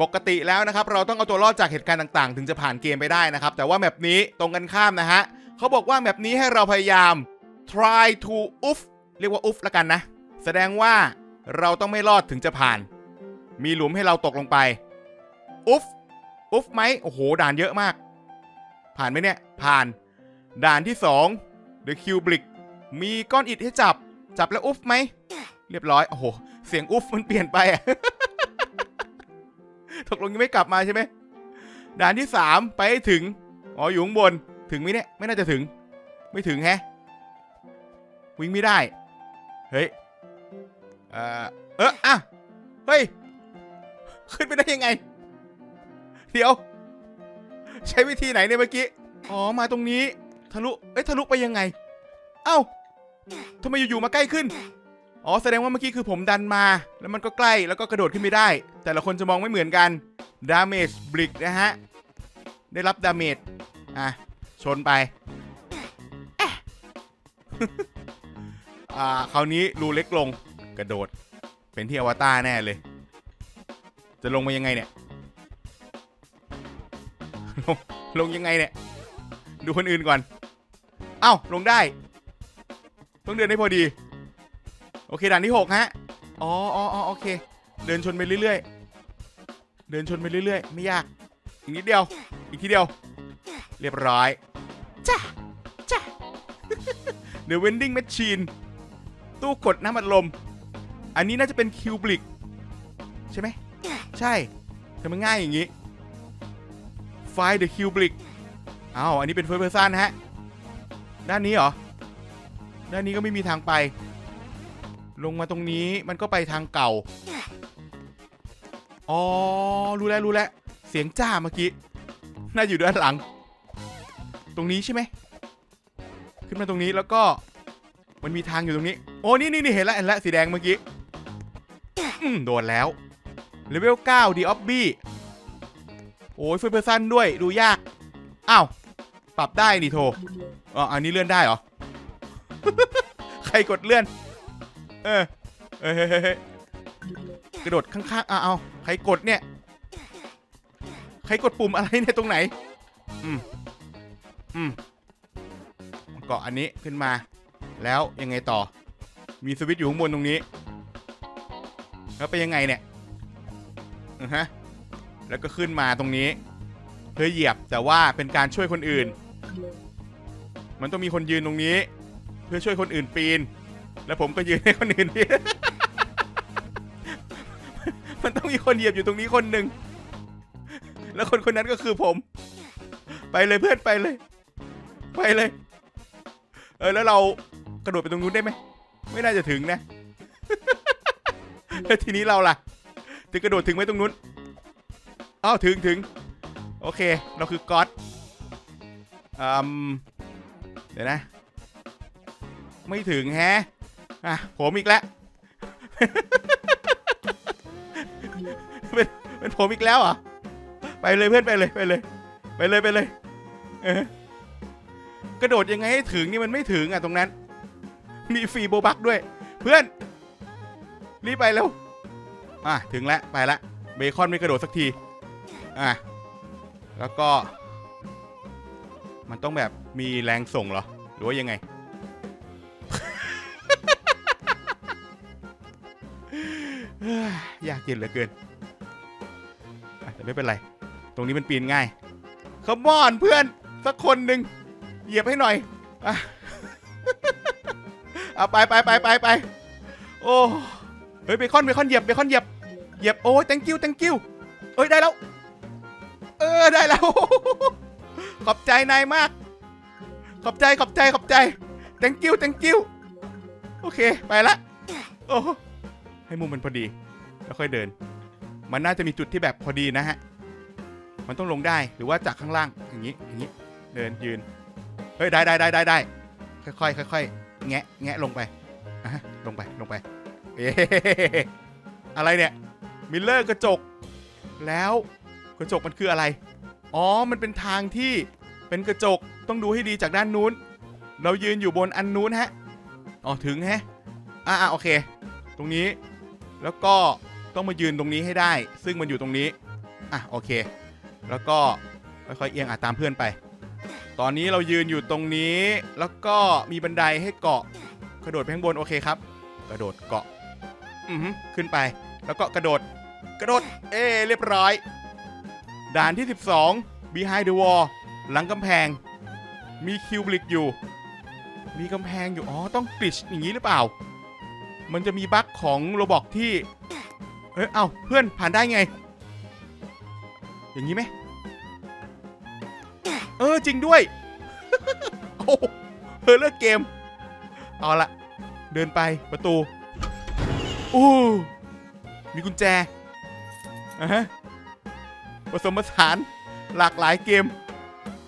ปกติแล้วนะครับเราต้องเอาตัวรอดจากเหตุการณ์ต่างๆ ถึงจะผ่านเกมไปได้นะครับ แต่ว่าแมปนี้ตรงกันข้ามนะฮะเขาบอกว่าแมปนี้ให้เราพยายาม try to uff เรียกว่า uff ละกันนะ แสดงว่าเราต้องไม่รอดถึงจะผ่าน มีหลุมให้เราตกลงไป uff uff ไหมโอ้โห ด่านเยอะมาก ผ่านไหมเนี่ย ผ่าน ด่านที่ 2 The Cubic มีก้อนอิฐให้จับ จับแล้วอุฟไหม เรียบร้อย โอ้โห เสียงอุฟมันเปลี่ยนไปอะ ตกลงยังไม่กลับมาใช่ไหมด่านที่3ไปให้ถึง อ๋ออยู่ข้างบน ถึงไหมเนี่ย ไม่น่าจะถึง ไม่ถึงแฮะ วิ่งไม่ได้ เฮ้ย เออเอออะ เฮ้ย ขึ้นไปได้ยังไง เดี๋ยว ใช้วิธีไหนเนี่ยเมื่อกี้ อ๋อ มาตรงนี้ ทะลุ เอ้ย ทะลุไปยังไง เอ้าทำไมอยู่ๆมาใกล้ขึ้น อ๋อ แสดงว่าเมื่อกี้คือผมดันมา แล้วมันก็ใกล้ แล้วก็กระโดดขึ้นไม่ได้ แต่ละคนจะมองไม่เหมือนกัน damage brick นะฮะ ได้รับ damage อะ ชนไปแอะอ่าคราวนี้รูเล็กลงกระโดด เป็นที่อวตารแน่เลย จะลงมายังไงเนี่ย ลงลงยังไงเนี่ย ดูคนอื่นก่อน เอ้า ลงได้ ต้องเดินให้พอดี โอเคด่านที่ 6 ฮะ อ๋ออ๋ออ๋อโอเค เดินชนไปเรื่อยๆ เดินชนไปเรื่อยๆ ไม่ยาก อีกนิดเดียว อีกทีเดียว เรียบร้อย จ้าจ้า The Vending Machine ตู้กดน้ำอัดลม อันนี้น่าจะเป็นคิวบลิก ใช่ไหม ใช่ทำไมง่ายอย่างนี้ Find the Cubic อ้าวอันนี้เป็น First Person นะฮะ ด้านนี้เหรอ ด้านนี้ก็ไม่มีทางไป ลงมาตรงนี้มันก็ไปทางเก่า อ๋อ รู้แล้วรู้แล้ว เสียงจ้าเมื่อกี้ น่าอยู่ด้านหลัง ตรงนี้ใช่ไหม ขึ้นมาตรงนี้แล้วก็ มันมีทางอยู่ตรงนี้ โอ้นี่นี่นี่เห็นแล้วเห็นแล้วสีแดงเมื่อกี้โดนแล้ว เลเวล9 The Obby โอ้ยเฟิร์สเพอร์ซันด้วย ดูยาก อ้าว ปรับได้นี่โทรอ๋อ อันนี้เลื่อนได้เหรอ ใครกดเลื่อน เออเฮ้ยเฮ้ยเฮ้ยกระโดดข้างๆอ้าวเอา รกดเนี่ย ใครกดปุ่มอะไรเนี่ยตรงไหน อืม อืมเกาะอันนี้ขึ้นมา แล้วยังไงต่อ มีสวิตช์อยู่ข้างบนตรงนี้ แล้วไปยังไงเนี่ยอือฮะ แล้วก็ขึ้นมาตรงนี้ เพื่อเหยียบแต่ว่าเป็นการช่วยคนอื่น มันต้องมีคนยืนตรงนี้ เพื่อช่วยคนอื่นปีน แล้วผมก็ยืนให้คนอื่นปีน มันต้องมีคนเหยียบอยู่ตรงนี้คนหนึ่ง แล้วคนคนนั้นก็คือผม ไปเลยเพื่อนไปเลย ไปเลย เออแล้วเรากระโดดไปตรงนู้นได้ไหม ไม่น่าจะถึงนะ แล้วทีนี้เราล่ะ จะกระโดดถึงไหมตรงนู้น อ้าวถึงถึง โอเค เราคือก๊อตอืมเดี๋ยวนะ ไม่ถึงแฮะ อะ ผมอีกแล้ว เป็นเป็นผมอีกแล้วเหรอไปเลยเพื่อนไปเลยไปเลย ไปเลยไปเลย เออกระโดดยังไงให้ถึงนี่มันไม่ถึงอะตรงนั้น มีฟรีโบบักด้วย เพื่อนรีบไปเร็วอะถึงแล้วไปละเบคอนไม่กระโดดสักทีอะแล้วก็ มันต้องแบบมีแรงส่งเหรอ หรือว่ายังไง ยากเย็นเหลือเกิน แต่ไม่เป็นไร ตรงนี้มันปีนง่ายขมอนเพื่อนสักคนหนึ่งเหยียบให้หน่อยอะ เอาไปไปไปไปไปโอ้เฮ้ยเบคอนเบคอนเหยียบเบคอนเหยียบเหยียบโอ้ย thank you thank you เอ้ยได้แล้ว เออได้แล้ว ขอบใจนายมาก ขอบใจขอบใจขอบใจ thank you thank you โอเคไปละโอ้ให้มุมมันพอดี แล้วค่อยเดิน มันน่าจะมีจุดที่แบบพอดีนะฮะ มันต้องลงได้หรือว่าจากข้างล่างอย่างนี้อย่างนี้ เดินยืน เฮ้ยได้ได้ได้ได้ได้ค่อยๆค่อยๆแงะแงะลงไปอะลงไปลงไปเอ๊ะอะไรเนี่ยมิลเลอร์กระจก แล้วกระจกมันคืออะไร อ๋อมันเป็นทางที่เป็นกระจกต้องดูให้ดีจากด้านนู้น เรายืนอยู่บนอันนู้นฮะอ๋อถึงแฮะอ่าโอเค ตรงนี้แล้วก็ ต้องมายืนตรงนี้ให้ได้ ซึ่งมันอยู่ตรงนี้ อะโอเค แล้วก็ค่อยๆเอียงอะตามเพื่อนไป ตอนนี้เรายืนอยู่ตรงนี้ แล้วก็มีบันไดให้เกาะ กระโดดไปข้างบนโอเคครับ กระโดดเกาะ อือขึ้นไป แล้วก็กระโดด กระโดด เอ้เรียบร้อย ด่านที่ 12 behind the wall หลังกำแพง มีคิวบลิกอยู่ มีกำแพงอยู่ อ๋อ ต้องกริชอย่างนี้หรือเปล่า มันจะมีบั๊กของโรบอกที่ เอ้ยเอาเพื่อนผ่านได้ไง อย่างนี้ไหมเออจริงด้วยโอ้เฮอเลิกเกม เอาละเดินไปประตูอู้มีกุญแจอะฮะผสมผสานหลากหลายเกม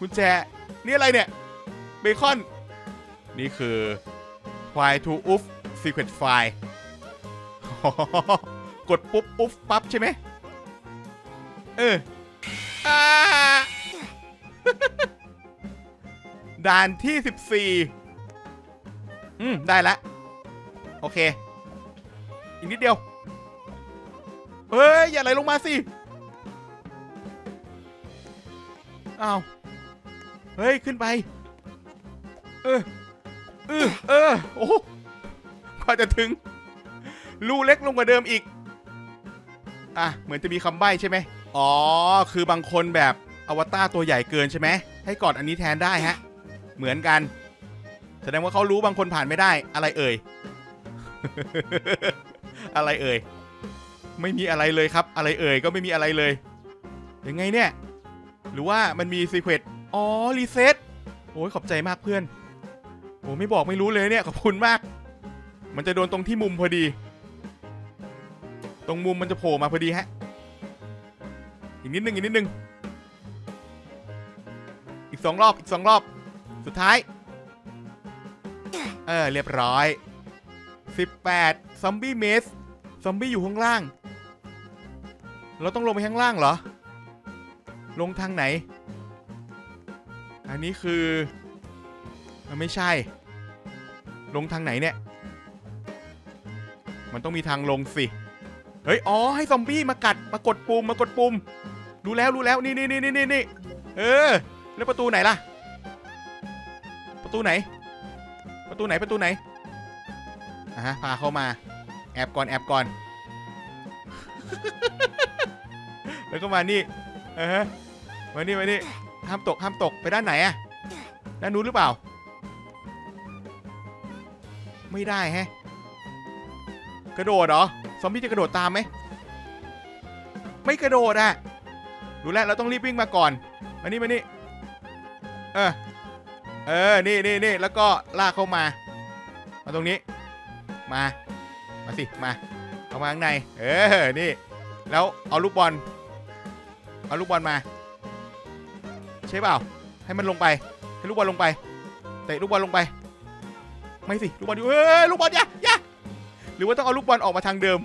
กุญแจ นี่อะไรเนี่ย เบคอน นี่คือ File to Uff Secret File กดปุ๊บอุ๊บปั๊บใช่ไหมเอออ่าด่านที่ 14 อืม ได้ละ โอเค อีกนิดเดียว เฮ้ย อย่าไหลลงมาสิ อ้าว เฮ้ย ขึ้นไป เออ เออ เออ โอ้โหกว่าจะถึง รูเล็กลงกว่าเดิมอีก อะเหมือนจะมีคำใบ้ใช่ไหมอ๋อ คือบางคนแบบอวตารตัวใหญ่เกินใช่ไหมให้กอดอันนี้แทนได้ฮะ เหมือนกัน แสดงว่าเขารู้บางคนผ่านไม่ได้ อะไรเอ่ย อะไรเอ่ย ไม่มีอะไรเลยครับ อะไรเอ่ยก็ไม่มีอะไรเลย ยังไงเนี่ย หรือว่ามันมีซีเครตอ๋อ รีเซ็ตโอ้ยขอบใจมากเพื่อน โอ้ไม่บอกไม่รู้เลยเนี่ย ขอบคุณมาก มันจะโดนตรงที่มุมพอดี ตรงมุมมันจะโผล่มาพอดีฮะ อีกนิดนึงอีกนิดนึง อีกสองรอบอีกสองรอบ สุดท้าย เออเรียบร้อย 18 ซอมบี้เมส ซอมบี้อยู่ข้างล่าง เราต้องลงไปข้างล่างเหรอ ลงทางไหน อันนี้คือมันไม่ใช่ ลงทางไหนเนี่ย มันต้องมีทางลงสิ เฮ้ย อ๋อ ให้ซอมบี้มากัด มากดปุ่ม มากดปุ่ม รู้แล้ว รู้แล้วนี่นี่นี่นี่นี่นี่เออ แล้วประตูไหนล่ะ ประตูไหน ประตูไหน ประตูไหนอะฮะ พาเข้ามา แอบก่อน แอบก่อน แล้วก็มานี่เออมานี่ มานี่ ห้ามตก ห้ามตก ไปด้านไหนอะด้านนู้นหรือเปล่า ไม่ได้แฮะ กระโดดเหรอ ซอมบี้จะกระโดดตามไหม ไม่กระโดดอะรู้แล้วเราต้องรีบวิ่งมาก่อน มานี่มานี่ เออ เออ นี่นี่นี่แล้วก็ลากเข้ามา มาตรงนี้ มา มาสิ มา เข้ามาข้างใน เออ นี่ แล้วเอาลูกบอล เอาลูกบอลมา ใช่เปล่า ให้มันลงไป ให้ลูกบอลลงไป เตะลูกบอลลงไป ไม่สิ ลูกบอลอยู่เอ้ยลูกบอลย่าอย่า หรือว่าต้องเอาลูกบอลออกมาทางเดิม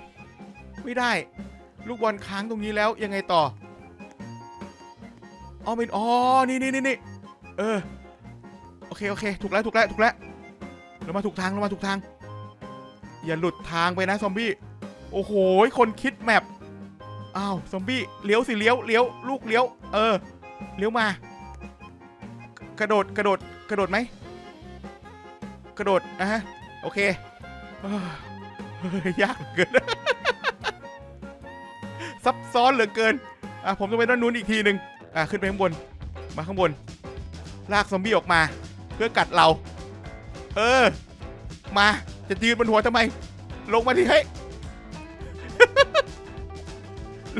ไม่ได้ ลูกบอลค้างตรงนี้แล้วยังไงต่ออ๋อเป็นอ๋อนี่นี่นี่นี่เออโอเคโอเค ถูกแล้วถูกแล้วถูกแล้วเรามาถูกทางเรามาถูกทาง อย่าหลุดทางไปนะซอมบี้โอ้โหคนคิดแมปอ้าวซอมบี้เลี้ยวสิเลี้ยวเลี้ยวลูกเลี้ยว เออเลี้ยวมา กระโดดกระโดดกระโดดไหมกระโดดนะฮะโอเคเอ ยยากเหลือเกิน ซับซ้อนเหลือเกิน อะผมต้องไปด้านนู้นอีกทีหนึ่งอะขึ้นไปข้างบน มาข้างบน ลากซอมบี้ออกมา เพื่อกัดเรา เออ มา จะยืนบนหัวทำไม ลงมาดิเฮ้ย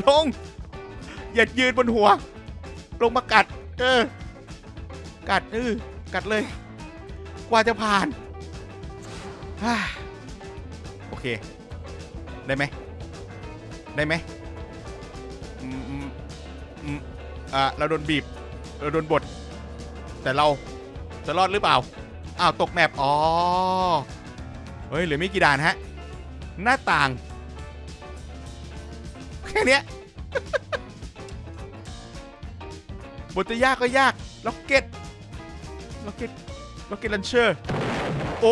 ลง อย่ายืนบนหัว ลงมากัด เออ กัดเออกัดเลย กว่าจะผ่านฮ่า เค ได้ไหม ได้ไหมอืมอืมอืมอ่าเราโดนบีบ เราโดนบด แต่เราจะรอดหรือเปล่า อ้าว ตกแมปอ๋อ เฮ้ย เหลือไม่กี่ด่านฮะ หน้าต่าง แค่เนี้ย บทจะยากก็ยาก ล็อกเก็ต ล็อกเก็ต ล็อกเก็ตลันเชอร์ โอ้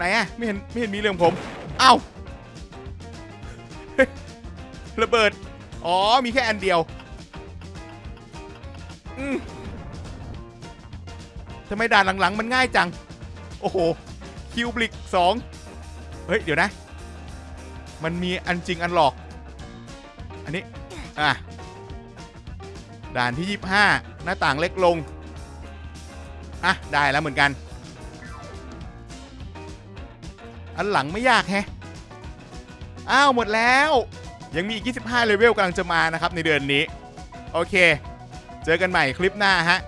ไหนอะไม่เห็นไม่เห็นมีเรื่องผมเอ้าเฮ้ยระเบิด อ๋อ มีแค่อันเดียวอืมทำไมด่านหลังๆ มันง่ายจัง โอ้โห คิวบลิกสองเฮ้ย เดี๋ยวนะ มันมีอันจริงอันหลอก อันนี้ อะ ด่านที่ 25 หน้าต่างเล็กลง อะ ได้แล้วเหมือนกัน อันหลังไม่ยากแฮะอ้าวหมดแล้ว ยังมีอีก 25 เลเวลกำลังจะมานะครับในเดือนนี้ โอเค เจอกันใหม่คลิปหน้าฮะ